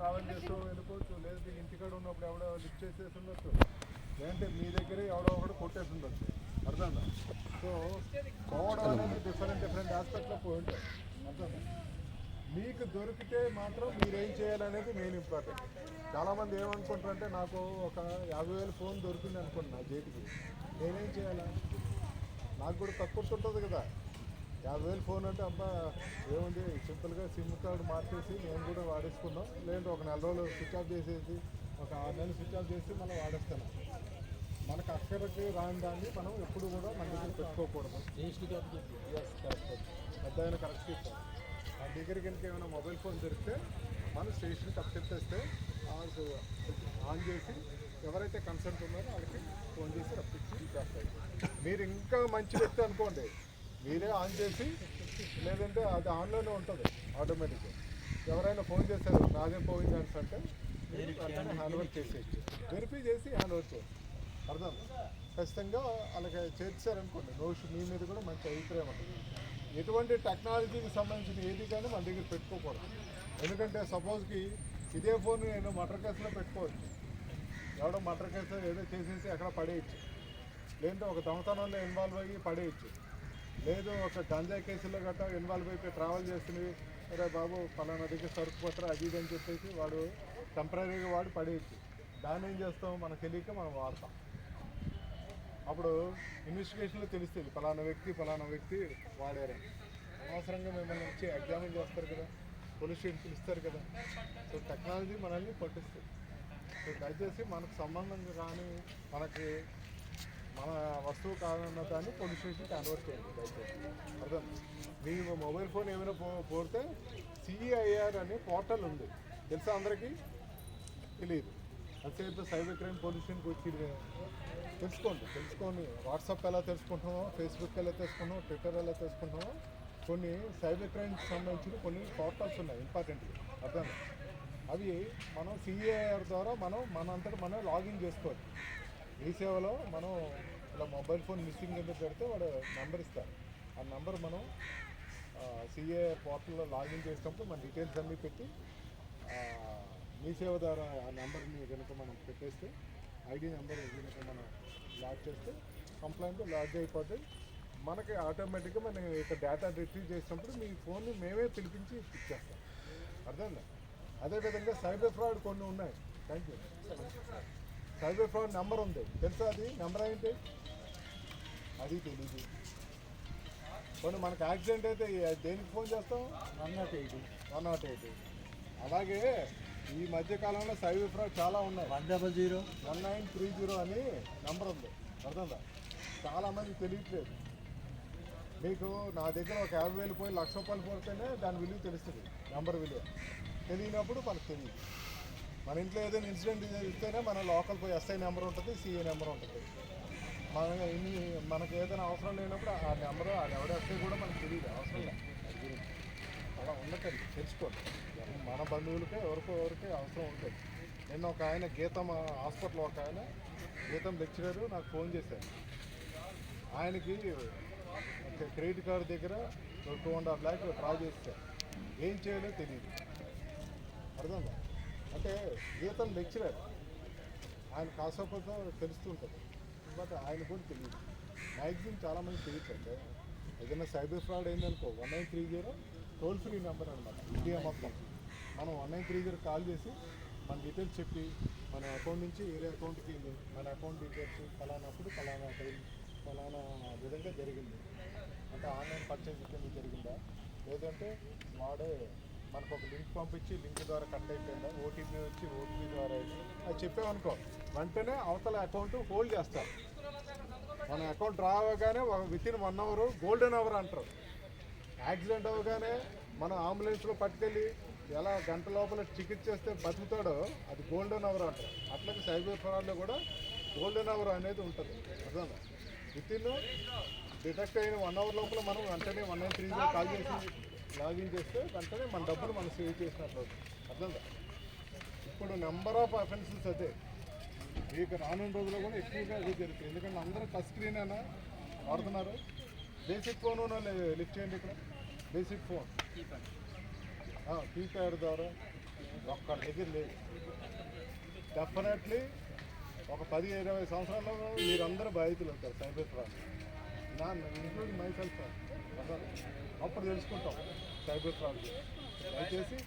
Travel చేస్తూ వెళ్ళిపోవచ్చు. లేదా ఇంటికాడ ఉన్నప్పుడు ఎవడో లిఫ్ట్ చేసేసి ఉండొచ్చు. లేదంటే మీ దగ్గరే ఎవడో ఒకడు కొట్టేసి ఉండొచ్చు. అర్థందా సో పోవడం అనేది డిఫరెంట్ డిఫరెంట్ ఆస్పెక్ట్లో పోయి ఉంటాయి అర్థందా మీకు దొరికితే మాత్రం మీరేం చేయాలనేది మెయిన్ ఇంపార్టెంట్ చాలామంది ఏమనుకుంటారంటే నాకు ఒక యాభై వేలు ఫోన్ దొరికింది అనుకోండి నా చేతికి. నేనేం చేయాలా? నాకు కూడా తక్కువ ఉంటుంది కదా. యాభై వేలు ఫోన్ అంటే అబ్బా ఏముంది? సింపుల్గా సిమ్ కార్డు మార్చేసి నేను కూడా వాడేసుకున్నాం. లేదంటే ఒక నెల రోజులు స్విచ్ ఆఫ్ చేసేసి ఒక ఆరు నెలలు స్విచ్ ఆఫ్ చేసి మనం వాడేస్తాను. మనకు అక్కడికి రాని దాన్ని మనం ఎప్పుడు కూడా మన దగ్గర పెట్టుకోకూడదు. ఎస్ కరెక్ట్ పెద్ద ఆయన కరెక్ట్ చెప్పారు మన దగ్గరికి కనుక ఏమైనా మొబైల్ ఫోన్ దొరికితే మనం స్టేషన్కి అప్ చెప్పేస్తే ఆన్ చేసి ఎవరైతే కన్సర్ట్ ఉన్నారో వాళ్ళకి ఫోన్ చేసి రప్పించి చేస్తారు మీరు ఇంకా మంచి వ్యక్తి అనుకోండి. మీరే ఆన్ చేసి లేదంటే అది ఆన్లోనే ఉంటుంది ఆటోమేటిక్గా. ఎవరైనా ఫోన్ చేశారు నాదే పోయింది అని అంటే మీరు వెంటనే హ్యాండ్ ఓవర్ చేసేయచ్చు. వెరిఫై చేసి హ్యాండ్ ఓవర్ చేయండి. అర్థం? ఖచ్చితంగా అలాగే చేర్చారనుకోండి. నోషు మీ మీద కూడా మంచి అభిప్రాయం ఉంటుంది. ఎటువంటి టెక్నాలజీకి సంబంధించిన ఏది కానీ మన దగ్గర పెట్టుకోకూడదు. ఎందుకంటే సపోజ్కి ఇదే ఫోన్ నేను మటర్ కేసులో పెట్టుకోవచ్చు. ఎవడో మటర్ కేసులో ఏదో చేసేసి అక్కడ పడేయచ్చు. లేదంటే ఒక దొంగతనంలో ఇన్వాల్వ్ అయ్యి పడేయచ్చు. లేదు ఒక గంజాయి కేసులో గట్రా ఇన్వాల్వ్ అయిపోయి ట్రావెల్ చేస్తున్నవి అరే బాబు ఫలానా దగ్గర సరుకు పత్ర అది ఇది అని చెప్పేసి వాడు టెంపరీగా వాడు పడేయచ్చు. దాన్ని ఏం చేస్తాం? మనకు తెలియక మనం వాడతాం. అప్పుడు ఇన్వెస్టిగేషన్లో తెలుస్తుంది ఫలానా వ్యక్తి ఫలానా వ్యక్తి వాడారని. అనవసరంగా మిమ్మల్ని వచ్చి ఎగ్జామిన్ చేస్తారు కదా పోలీస్ స్టేషన్ పిలుస్తారు కదా. సో టెక్నాలజీ మనల్ని పట్టిస్తుంది. సో దయచేసి మనకు సంబంధం కానీ మనకి మన వస్తువు కాదన్న దాన్ని పోలీస్ స్టేషన్కి కన్వర్ట్ చేయండి దయచేసి. అర్థం? మీ మొబైల్ ఫోన్ ఏమైనా పో పోతే సిఐఆర్ అనే పోర్టల్ ఉంది. తెలుసా అందరికీ? తెలియదు అంతసేపు సైబర్ క్రైమ్ పొల్యూషన్కి వచ్చి తెలుసుకోండి. తెలుసుకొని వాట్సాప్ ఎలా తెలుసుకుంటామో ఫేస్బుక్ ఎలా తెలుసుకుంటామో ట్విట్టర్ ఎలా తెలుసుకుంటామో కొన్ని సైబర్ క్రైమ్కి సంబంధించిన కొన్ని పోర్టల్స్ ఉన్నాయి ఇంపార్టెంట్. అర్థం? అవి మనం సిఐఆర్ ద్వారా మనం మనంతటా మనం లాగిన్ చేసుకోవాలి. ఈ సేవలో మనం ఇలా మొబైల్ ఫోన్ మిస్సింగ్ కింద పెడితే వాడు నెంబర్ ఇస్తారు. ఆ నెంబర్ మనం సిఏ పోర్టల్లో లాగిన్ చేసినప్పుడు మన డీటెయిల్స్ అన్నీ పెట్టి మీ సేవ ద్వారా ఆ నెంబర్ని కనుక మనం పెట్టేస్తే ఐడి నెంబర్ కనుక మనం లాక్ చేస్తే కంప్లైంట్ లాగ్ అయిపోతుంది మనకి ఆటోమేటిక్గా మనం ఇక డేటా రిట్రీవ్ చేసినప్పుడు మీ ఫోన్ని మేమే పిలిపించి ఇచ్చేస్తాం. అర్థమైందా? అదేవిధంగా సైబర్ ఫ్రాడ్ కొన్ని ఉన్నాయి. Thank you cyber fraud number ఉంది. తెలుసా అది? నెంబర్ ఏంటి? అది తెలీదు. కొన్ని మనకు యాక్సిడెంట్ అయితే దేనికి ఫోన్ చేస్తాం? One nought eight. One nought eight. అలాగే ఈ మధ్య కాలంలో సైబర్ ఫ్రాడ్ చాలా ఉన్నాయి. One double zero. One nine three zero అని నెంబర్ ఉంది. అర్థందా చాలామంది తెలియట్లేదు. మీకు నా దగ్గర ఒక యాభై వేలు పోయి లక్ష రూపాయలు పోతేనే దాని విలువ తెలుస్తుంది. నెంబర్ విలువ. తెలియనప్పుడు మనకు తెలియదు. మన ఇంట్లో ఏదైనా ఇన్సిడెంట్ ఇస్తేనే మన లోకల్ పోయి ఎస్ఐ నెంబర్ ఉంటుంది సిఐ నెంబర్ ఉంటుంది. మన ఇన్ని మనకి ఏదైనా అవసరం లేనప్పుడు ఆ నెంబర్ ఆ ఎవడ ఎస్ఐ కూడా మనకు తెలియదు అవసరం లేదు. అలా ఉండకండి తెలుసుకోండి మన బంధువులకే ఎవరికో ఎవరికే అవసరం ఉంటుంది నిన్న ఒక ఆయన గీతం హాస్పిటల్ ఒక ఆయన గీతం లెక్చరర్ నాకు ఫోన్ చేశారు. ఆయనకి క్రెడిట్ కార్డు దగ్గర two and half lakh draw చేస్తారు ఏం చేయాలో తెలియదు అర్థం కాదు అంటే గీతం లెక్చరర్ ఆయన కాసేపతో తెలుస్తుంటుంది. బట్ ఆయన కూడా తెలియదు మ్యాక్సిమం చాలామంది తెలియదు ఏదైనా సైబర్ ఫ్రాడ్ అయిందనుకో one nine three zero toll free number అనమాట ఇండియా మొత్తం. మనం one nine three zero call చేసి మన డీటెయిల్స్ చెప్పి మన అకౌంట్ నుంచి వేరే అకౌంట్కి మన అకౌంట్ డీటెయిల్స్ ఫలానప్పుడు ఫలానా టైం ఫలానా విధంగా జరిగింది. అంటే ఆన్లైన్ పర్చేజ్ జరిగిందా? లేదంటే వాడే మనకు ఒక లింక్ పంపించి లింక్ ద్వారా కట్ అయిపోయిందా? ఓటీపీ వచ్చి ఓటీపీ ద్వారా అది చెప్పామనుకో వెంటనే అవతల అకౌంట్ హోల్డ్ చేస్తారు. మన account రావగానే within one hour golden hour అంటారు. యాక్సిడెంట్ అవ్వగానే మనం అంబులెన్స్లో పట్టుకెళ్ళి ఎలా గంట లోపల చికిత్స చేస్తే బతుకుతాడో అది గోల్డెన్ అవర్ అంటారు. అట్లాగే సైబర్ ఫ్రాడ్లో కూడా గోల్డెన్ అవర్ అనేది ఉంటుంది. అర్థం విత్ ఇన్ డిటెక్ట్ అయిన వన్ అవర్ లోపల మనం వెంటనే వన్ నైన్ త్రీ కాల్ చేసి లాగిన్ చేస్తే వెంటనే మన డబ్బులు మనం సేవ్ చేసినట్లు అర్థం ఇప్పుడు నెంబర్ ఆఫ్ అఫెన్సెస్ అదే. మీకు రానున్న రోజుల్లో కూడా ఎక్కువగా అదే జరుగుతుంది. ఎందుకంటే అందరూ టచ్ స్క్రీన్ అయినా వాడుతున్నారు? బేసిక్ ఫోన్ లిఫ్ట్ చేయండి ఇక్కడ. బేసిక్ ఫోన్ కీప్యాడ్ ద్వారా ఒక్కడి దగ్గర లేదు. డెఫినెట్లీ ఒక పది ఇరవై సంవత్సరాల్లో మీరందరూ బాధితులు అవుతారు. సైబర్ ఫ్రాడ్ నా ఇంక్లూడింగ్ మై సెల్ఫ్ అప్పుడు తెలుసుకుంటాం సైబర్ ఫ్రాడ్ దయచేసి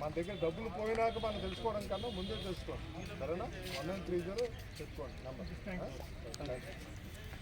మన దగ్గర డబ్బులు పోయినాక మనం తెలుసుకోవడం కన్నా ముందే తెలుసుకోండి సరేనా వన్ నైన్ త్రీ జీరో తెచ్చుకోండి నెంబర్